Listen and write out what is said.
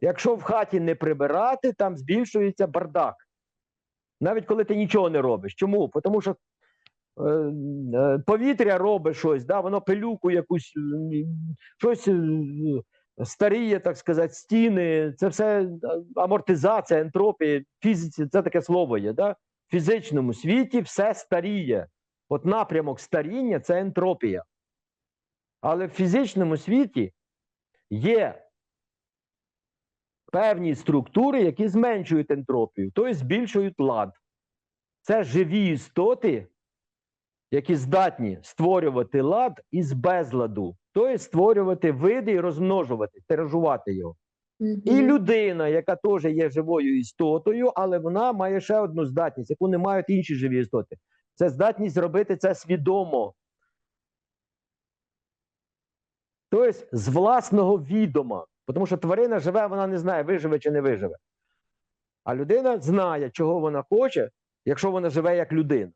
Якщо в хаті не прибирати, там збільшується бардак. Навіть коли ти нічого не робиш. Чому? Тому що е, е, повітря робить щось, да, воно пилюку якусь, м, щось е, старіє, так сказати, стіни, це все е, амортизація, ентропія, фізиці, це таке слово є. Да? В фізичному світі все старіє. От напрямок старіння це ентропія. Але в фізичному світі є певні структури, які зменшують ентропію, тобто збільшують лад. Це живі істоти, які здатні створювати лад із безладу, тобто створювати види і розмножувати, тиражувати його. І людина, яка теж є живою істотою, але вона має ще одну здатність, яку не мають інші живі істоти. Це здатність зробити це свідомо. Тобто з власного відома. Тому що тварина живе, вона не знає, виживе чи не виживе. А людина знає, чого вона хоче, якщо вона живе як людина.